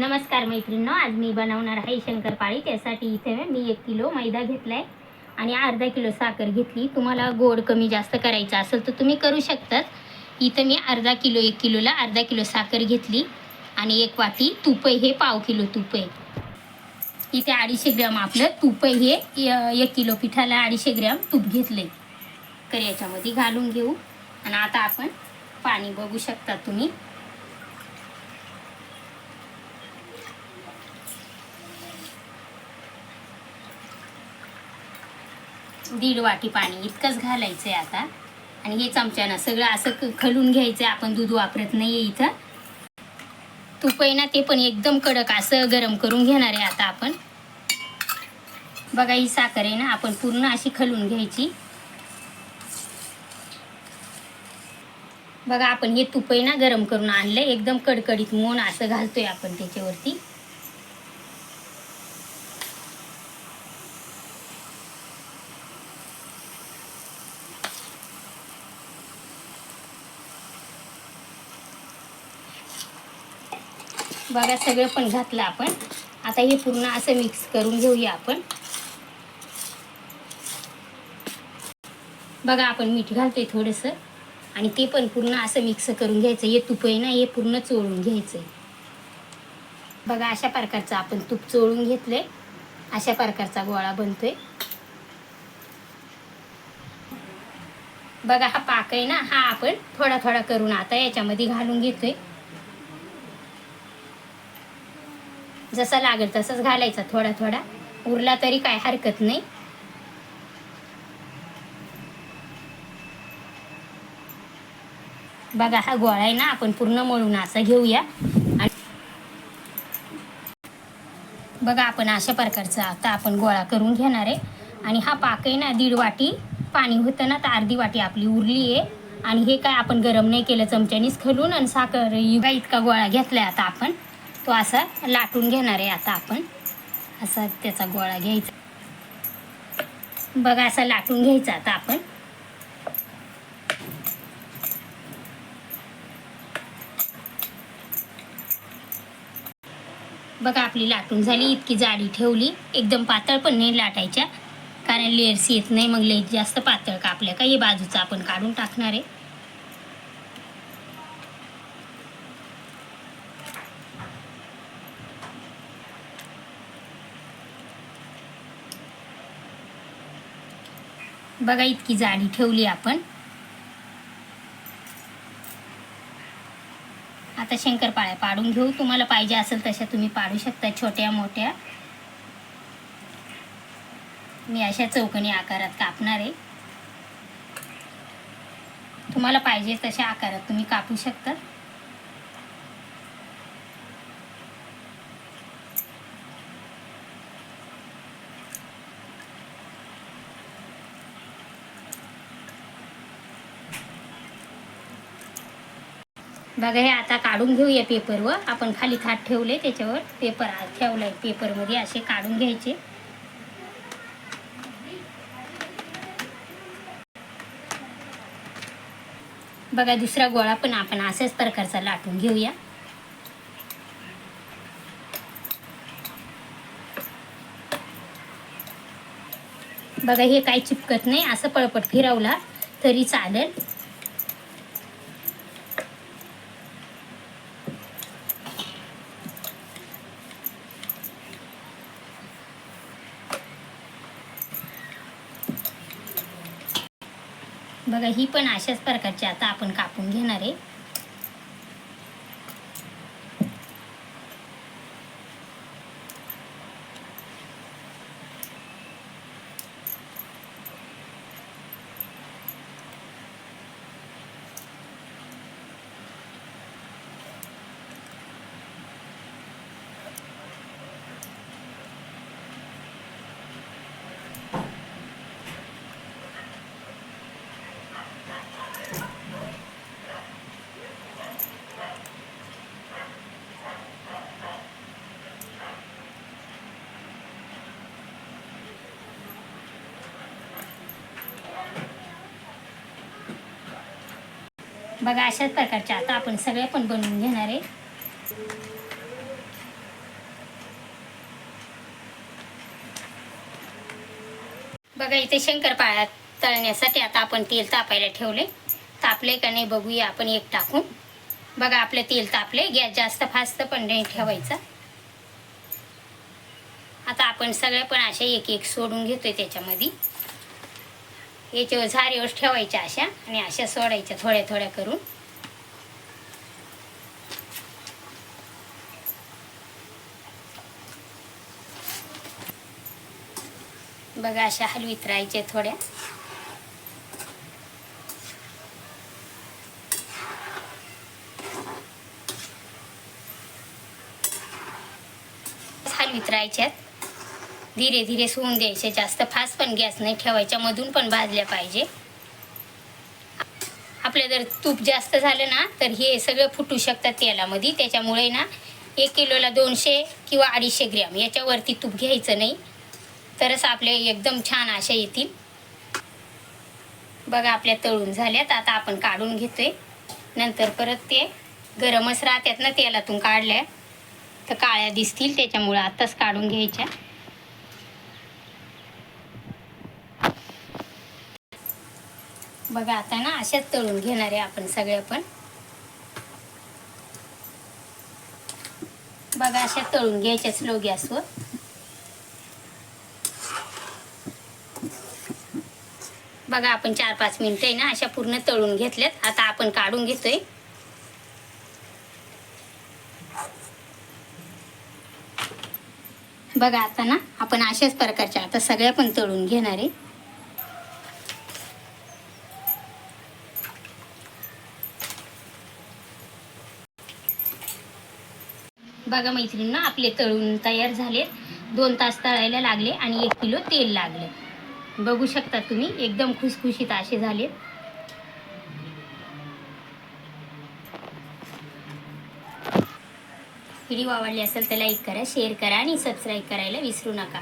नमस्कार मैत्रिणींनो आज मी बनवणार आहे शंकरपाळी त्यासाठी इथे मी एक किलो मैदा घेतलाय आणि अर्धा किलो साखर घेतली. तुम्हाला गोड कमी जास्त करायचं असेल तर तुम्ही करू शकतात. इथं मी अर्धा किलो एक किलोला अर्धा किलो साखर घेतली आणि एक वाटी तुपं हे पाव किलो तूप आहे. इथे अडीचशे ग्रॅम आपलं तूप हे य- एक किलो पिठाला अडीचशे ग्रॅम तूप घेतलंय. तर याच्यामध्ये घालून घेऊ. आणि आता आपण पाणी बघू शकता तुम्ही. दीड वाटी पाणी इतकंच घालायचं आहे आता. आणि हे चमच्यानं सगळं असं खलून घ्यायचं आहे आपण दूध वापरत नाही आहे इथं. तूप आहे ना ते पण एकदम कडक असं गरम करून घेणार आहे आता आपण. बघा ही साखर आहे ना आपण पूर्ण अशी खलून घ्यायची. बघा आपण हे तूप आहे ना गरम करून आणलं एकदम कडकडीत मोन असं घालतोय आपण त्याच्यावरती. बघा सगळं पण घातलं आपण. आता हे पूर्ण असं मिक्स करून घेऊया आपण. बघा आपण मीठ घालतोय थोडंसं. आणि ते पण पूर्ण असं मिक्स करून घ्यायचं. हे तूप आहे ना हे पूर्ण चोळून घ्यायचं बघा अशा प्रकारचं आपण तूप चोळून घेतलंय. अशा प्रकारचा गोळा बनतोय. बघा हा पाक आहे ना हा आपण थोडा थोडा करून आता याच्यामध्ये घालून घेतोय. जसा लागेल तसंच घालायचा थोडा थोडा. उरला तरी काय हरकत नाही. बघा हा गोळा आहे ना आपण पूर्ण मळून असा घेऊया. आणि बघा आपण अशा प्रकारचा आता आपण गोळा करून घेणार आहे. आणि हा पाक आहे ना दीड वाटी पाणी होतं ना तर अर्धी वाटी आपली उरली आहे. आणि हे काय आपण गरम नाही केलं चमच्यानीच खलून आणि साखर युगा इतका गोळा घेतलाय आता आपण. तो असा लाटून घेणार आहे आता आपण. असा त्याचा गोळा घ्यायचा. बघा असा लाटून घ्यायचा आता आपण. बघा आपली लाटून झाली इतकी जाडी ठेवली. एकदम पातळ पण नाही लाटायच्या. कारण लेअर्स येत नाही मग लेट जास्त पातळ कापल्या का हे बाजूचं आपण काढून टाकणार आहे. बघा इतकी जाडी ठेवली आपण. आता शंकरपाळ्या पाडून घेऊ. तुम्हाला पाहिजे असेल तशा तुम्ही पाडू शकता छोट्या मोठ्या. मी अशा चौकनी आकारात कापणार आहे. तुम्हाला पाहिजे तशा आकारात तुम्ही कापू शकता. बघा हे आता काढून घेऊया पेपरवर आपण खाली थाट ठेवले त्याच्यावर पेपर ठेवलाय पेपरमध्ये असे काढून घ्यायचे. बघा दुसरा गोळा पण आपण अशाच प्रकारचा लाटून घेऊया. बघा हे काही चिपकत नाही असं पळपट फिरवला तरी चालेल. बघा ही पण अशाच प्रकारची आता आपण कापून घेणार आहे. बघा अशाच प्रकारच्या आता आपण सगळ्या पण बनवून घेणार आहे. बघा इथे शंकरपाळ्या तळण्यासाठी आता आपण तेल तापायला ठेवले तापले का नाही बघूया आपण एक टाकून. बघा आपले तेल तापले गॅस जास्त फास्त पण नाही ठेवायचा. आता आपण सगळे पण असे एक एक सोडून घेतोय त्याच्यामध्ये. याच्यावर झारीवर ठेवायच्या अशा आणि अशा सोडायच्या थोड्या थोड्या करून. बघा अशा हलवीत राहायच्या थोड्या. हलवीत राहायच्यात. धीरे धीरे सोडून द्यायचे. जास्त फास्ट पण गॅस नाही ठेवायच्या मधून पण भाजल्या पाहिजे. आपलं जर तूप जास्त झालं ना तर हे सगळं फुटू शकतात तेलामध्ये. त्याच्यामुळे ना एक किलोला दोनशे किंवा अडीचशे ग्रॅम याच्यावरती तूप घ्यायचं नाही. तरच आपले एकदम छान अशा येतील. बघा आपल्या तळून झाल्यात. आता आपण काढून घेतोय. नंतर परत ते गरमच राहतात ना तेलातून काढल्या. तर काळ्या दिसतील त्याच्यामुळं आत्ताच काढून घ्यायच्या. बघा आता ना अशाच तळून घेणार आहे आपण सगळ्या पण. बघा अशा तळून घ्यायच्या स्लो गॅसवर बघा आपण चार पाच मिनिटं आहे ना अशा पूर्ण तळून घेतल्यात. आता आपण काढून घेतोय. बघा आता ना आपण अशाच प्रकारच्या आता सगळ्या पण तळून घेणार आहे. बघा मैत्रिणींना आपले तळून तयार झाले दोन तास तळायला लागले आणि एक किलो तेल लागले. बघू शकता तुम्ही एकदम खुसखुशीत असे झाले व्हिडिओ आवडली असेल तर लाईक करा शेअर करा आणि सबस्क्राईब करायला विसरू नका.